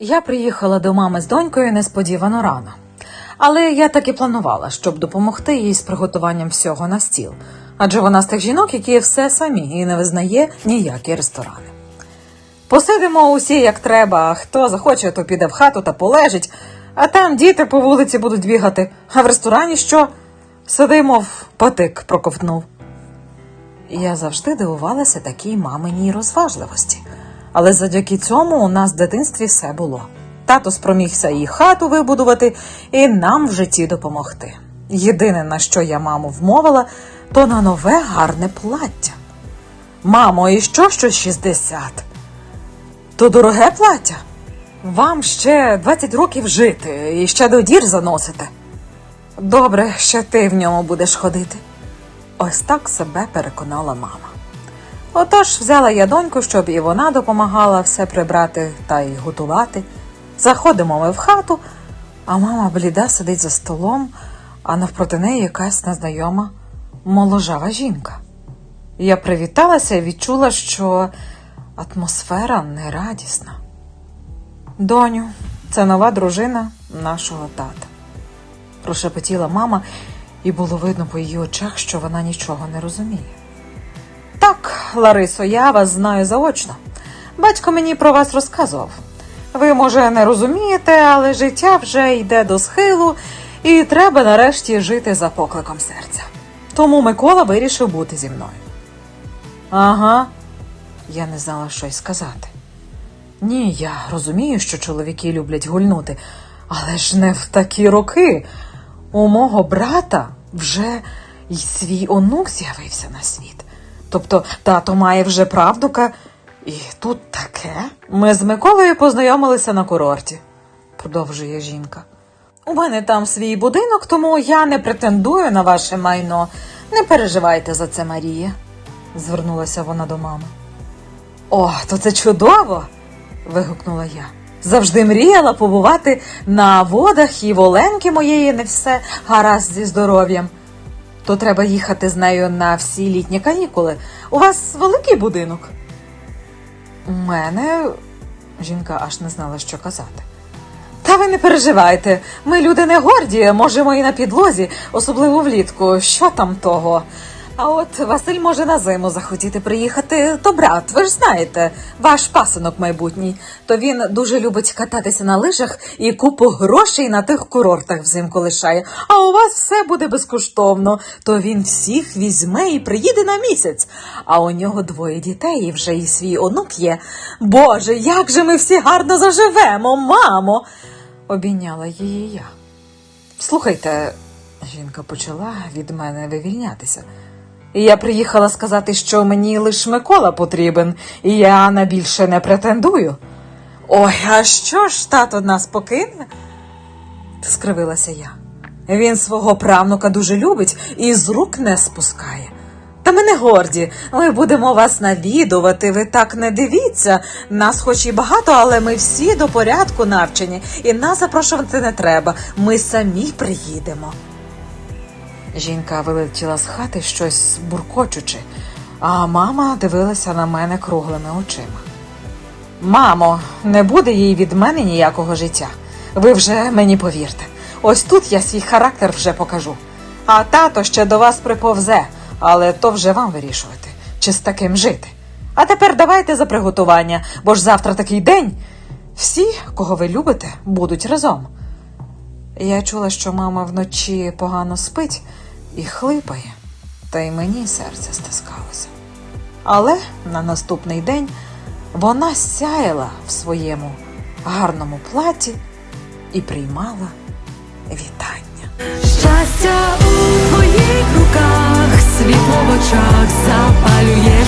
Я приїхала до мами з донькою несподівано рано. Але я так і планувала, щоб допомогти їй з приготуванням всього на стіл. Адже вона з тих жінок, які все самі і не визнає ніякі ресторани. Посидимо усі як треба, а хто захоче, то піде в хату та полежить, а там діти по вулиці будуть бігати, а в ресторані що? Сидимо в патик проковтнув. Я завжди дивувалася такій маминій розважливості. Але завдяки цьому у нас в дитинстві все було. Тато спромігся і хату вибудувати, і нам в житті допомогти. Єдине, на що я маму вмовила, то на нове гарне плаття. Мамо, і що що 60? То дороге плаття? Вам ще 20 років жити і ще до дір заносите. Добре, ще ти в ньому будеш ходити. Ось так себе переконала мама. Отож взяла я доньку, щоб і вона допомагала все прибрати та й готувати. Заходимо ми в хату, а мама бліда сидить за столом, а навпроти неї якась незнайома моложава жінка. Я привіталася і відчула, що атмосфера нерадісна. Доню, це нова дружина нашого тата. Прошепотіла мама, і було видно по її очах, що вона нічого не розуміє. Ларисо, я вас знаю заочно. Батько мені про вас розказував. Ви, може, не розумієте, але життя вже йде до схилу, і треба нарешті жити за покликом серця. Тому Микола вирішив бути зі мною. Ага, я не знала, що й сказати. Ні, я розумію, що чоловіки люблять гульнути, але ж не в такі роки. У мого брата вже й свій онук з'явився на світ. Тобто тато має вже правдука, і тут таке. Ми з Миколою познайомилися на курорті, продовжує жінка. У мене там свій будинок, тому я не претендую на ваше майно. Не переживайте за це, Марія, звернулася вона до мами. О, то це чудово. вигукнула я. Завжди мріяла побувати на водах і в моєї не все гаразд зі здоров'ям. То треба їхати з нею на всі літні канікули. У вас великий будинок? У мене жінка аж не знала, що казати. Та ви не переживайте, ми люди не горді, можемо і на підлозі, особливо влітку. Що там того? А от Василь може на зиму захотіти приїхати, то брат, ви ж знаєте, ваш пасинок майбутній. То він дуже любить кататися на лижах і купу грошей на тих курортах взимку лишає. А у вас все буде безкоштовно. То він всіх візьме і приїде на місяць. А у нього двоє дітей і вже і свій онук є. Боже, як же ми всі гарно заживемо, мамо! обійняла її я. Слухайте, жінка почала від мене вивільнятися. Я приїхала сказати, що мені лише Микола потрібен, і я на більше не претендую. Ой, а що ж тато нас покине? скривилася я. Він свого правнука дуже любить і з рук не спускає. Та ми не горді, ми будемо вас навідувати, ви так не дивіться. Нас хоч і багато, але ми всі до порядку навчені, і нас запрошувати не треба. Ми самі приїдемо. Жінка вилетіла з хати щось буркочучи, а мама дивилася на мене круглими очима. Мамо, не буде їй від мене ніякого життя. Ви вже мені повірте. Ось тут я свій характер вже покажу. А тато ще до вас приповзе, але то вже вам вирішувати, чи з таким жити. А тепер давайте за приготування, бо ж завтра такий день. Всі, кого ви любите, будуть разом. Я чула, що мама вночі погано спить і хлипає, та й мені серце стискалося. Але на наступний день вона сяяла в своєму гарному платі і приймала вітання. Щастя у твоїх руках, світло в очах запах.